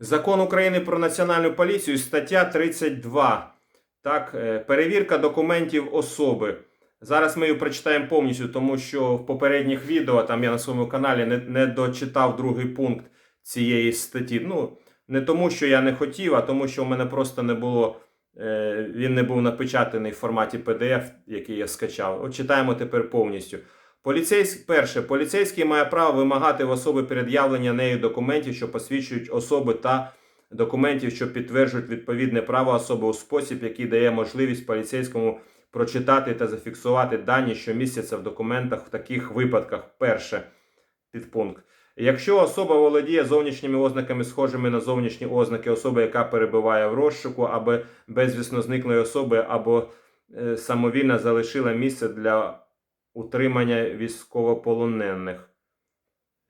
Закон України про національну поліцію, стаття 32. Так, е, перевірка документів особи. Зараз ми її прочитаємо повністю, тому що в попередніх відео там я на своєму каналі не, не дочитав другий пункт цієї статті. Ну, не тому, що я не хотів, а тому, що в мене просто не було. е, Він не був напечатаний в форматі PDF, який я скачав. От читаємо тепер повністю. Поліцейський, перше, поліцейський має право вимагати в особи пред'явлення нею документів, що посвідчують особи та документів, що підтверджують відповідне право особи у спосіб, який дає можливість поліцейському прочитати та зафіксувати дані, що містяться в документах в таких випадках. Перше підпункт. Якщо особа володіє зовнішніми ознаками, схожими на зовнішні ознаки особи, яка перебуває в розшуку, або безвісно зниклої особи, або е, самовільно залишила місце для утримання військовополонених.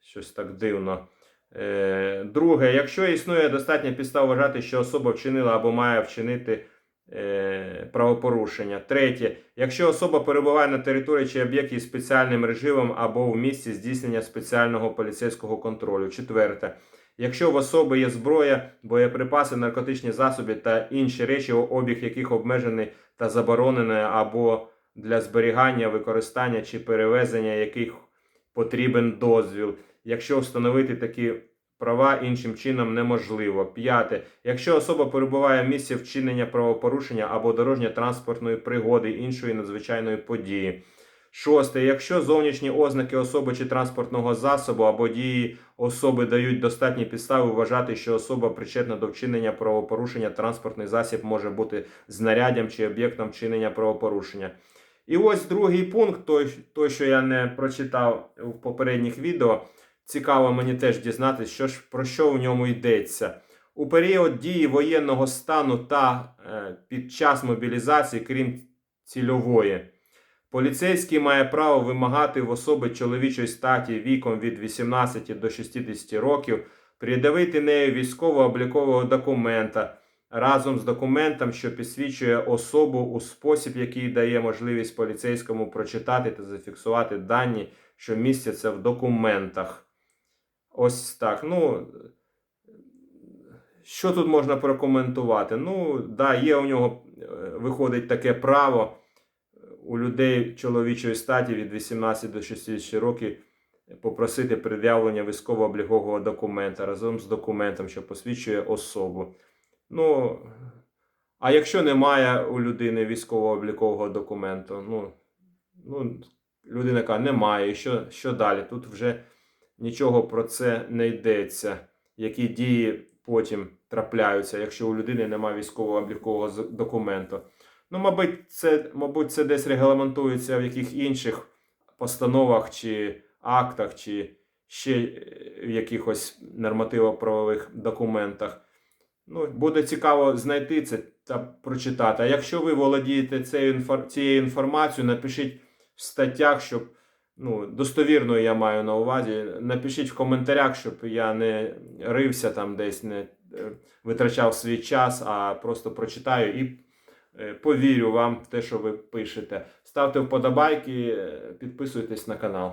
Щось так дивно. Е, друге, якщо існує достатня підстав вважати, що особа вчинила або має вчинити е, правопорушення. Третє, якщо особа перебуває на території чи об'єкті із спеціальним режимом або в місці здійснення спеціального поліцейського контролю. Четверте, якщо в особи є зброя, боєприпаси, наркотичні засоби та інші речі, обіг яких обмежений та заборонений або для зберігання, використання чи перевезення яких потрібен дозвіл. Якщо встановити такі права іншим чином неможливо. П'яте. Якщо особа перебуває в місці вчинення правопорушення або дорожньо-транспортної пригоди іншої надзвичайної події. Шосте. Якщо зовнішні ознаки особи чи транспортного засобу або дії особи дають достатні підстави вважати, що особа причетна до вчинення правопорушення, транспортний засіб може бути знаряддям чи об'єктом вчинення правопорушення. І ось другий пункт, той, той, що я не прочитав в попередніх відео. Цікаво мені теж дізнатися, що ж про що в ньому йдеться. У період дії воєнного стану та е, під час мобілізації, крім цільової, поліцейський має право вимагати в особи чоловічої статі віком від 18 до 60 років придавити нею військово-облікового документа разом з документом, що підсвічує особу у спосіб, який дає можливість поліцейському прочитати та зафіксувати дані, що містяться в документах. Ось так. Ну, що тут можна прокоментувати? Ну, да, є у нього, е, виходить таке право у людей чоловічої статі від 18 до 60 років попросити пред'явлення військово-облікового документа разом з документом, що посвідчує особу. Ну, а якщо немає у людини військово-облікового документу, ну, ну людина каже, немає. Що, що далі? Тут вже нічого про це не йдеться. Які дії потім трапляються, якщо у людини немає військово-облікового документу. Ну, мабуть, це, мабуть, це десь регламентується в яких інших постановах чи актах, чи ще е, в якихось нормативо-правових документах. Ну, буде цікаво знайти це та прочитати. А якщо ви володієте цією, інфор... цією інформацією, напишіть в статтях, щоб ну, достовірно я маю на увазі. Напишіть в коментарях, щоб я не рився там десь, не е, витрачав свій час, а просто прочитаю і е, повірю вам в те, що ви пишете. Ставте вподобайки, е, підписуйтесь на канал.